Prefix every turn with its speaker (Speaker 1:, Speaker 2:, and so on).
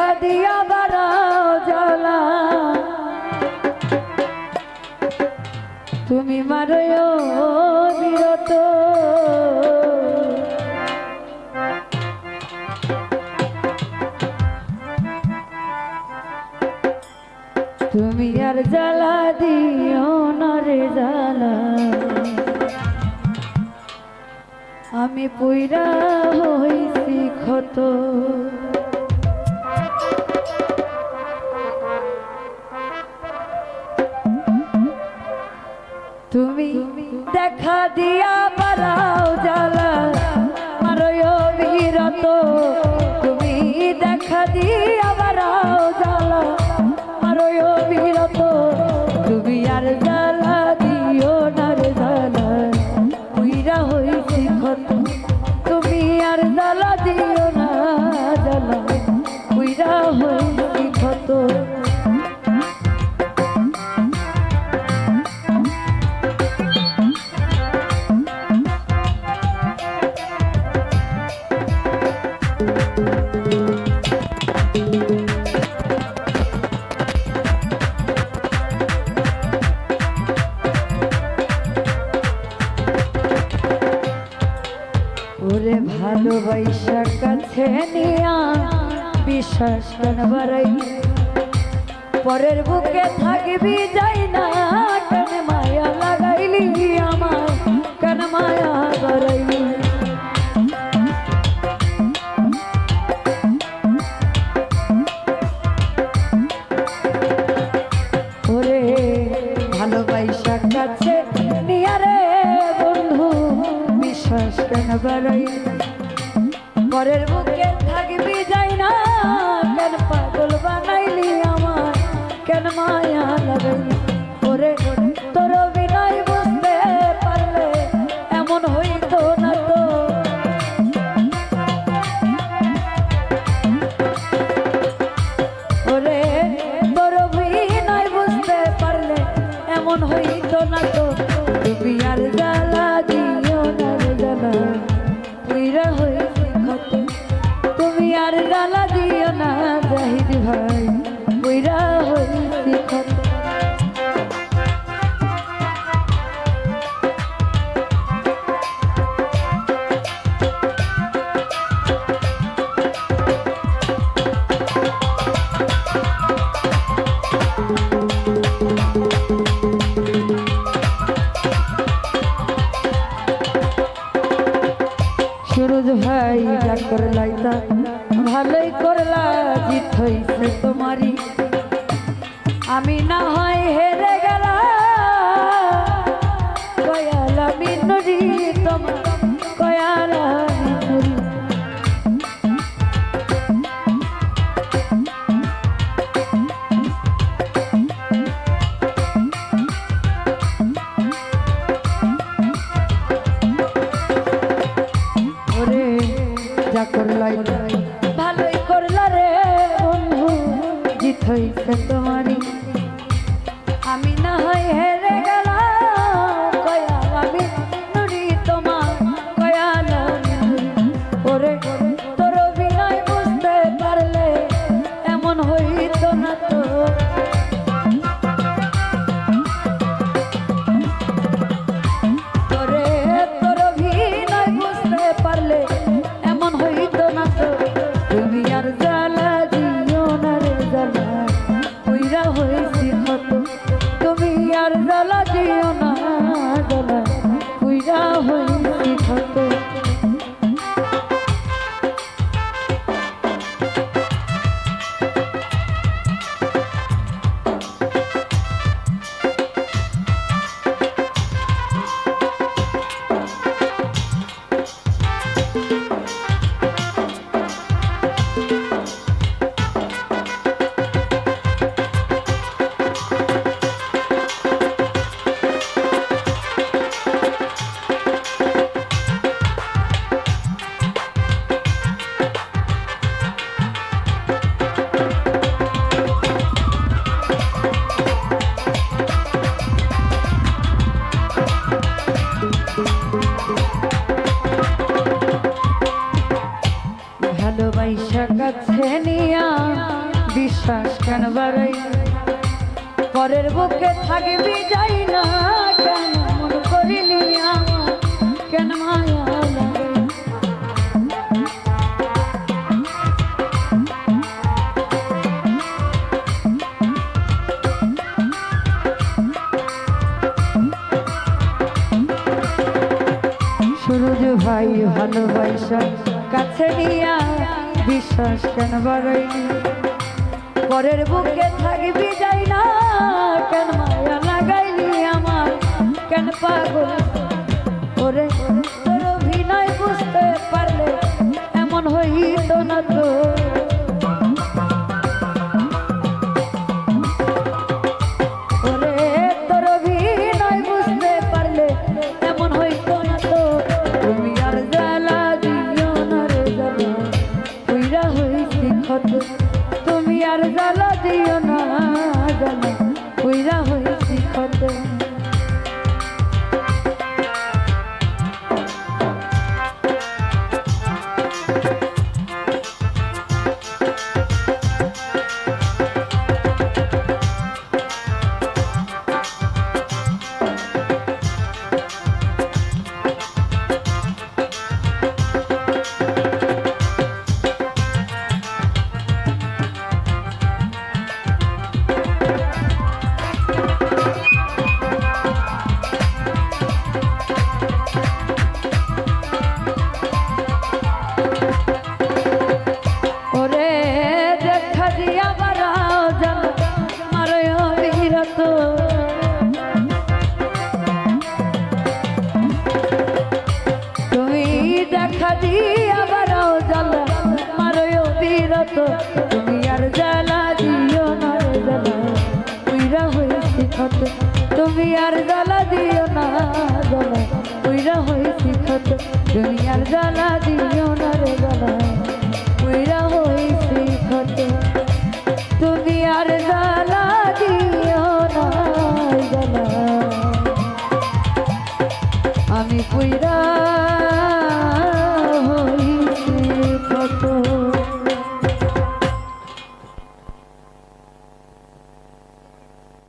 Speaker 1: দেখা দিয়া বাড়াও জ্বালা। তুমি মারয় বিরত তুমি আর জ্বালা দিও না রে জ্বালা। আমি পুইরা হইছি ক্ষত। তুমি দেখা দিয়া পালাও জ্বালা আর বিরত ওরে ভালোবাসা কাছে নিয়া বিশ্বাস বাড়াই পরের বুকে থাকবি যাই না, কেন মায়া লাগাইলি আমার কেন মায়া বাড়াইলি পরের বুকে থাকবি যাই না, কেন পাগল বানাইলি আমার কেন মায়া তোর বিনয় বুঝতে পারলে এমন হইতো না তো। ওরে, তোর বিনয় বুঝতে পারলে এমন হইতো না তো। তুমি আর জ্বালা ভাই যা করলাই তা ভালোই করলা জিত হইছে তোমারই। তোমারই আমি বেলা দিও ভালোবাসা কাছে বিশ্বাস কেন বাড়াই? পরের বুকে থাকবি যাই না কেন? মন করিনি কেন মায়া সুরজ ভাই, ভালোবাসা কাছে নিয়া বিশ্বাস কেন বাড়াই পরের বুকে থাকবি যাই না কেন মায়া লাগাইলি আমার? কেন পাগল? ওরে জ্বালা। মারো বিরত, তুমি আর জ্বালা দিও না হয়েছি ক্ষত, তুমি আর জ্বালা দিও না জ্বালা। উইরা হয়েছি ক্ষত, তুমি আর জ্বালা দিও না রে জ্বালা। উইরা হয়েছি ক্ষত, তুমি আর জ্বালা দিও না আমি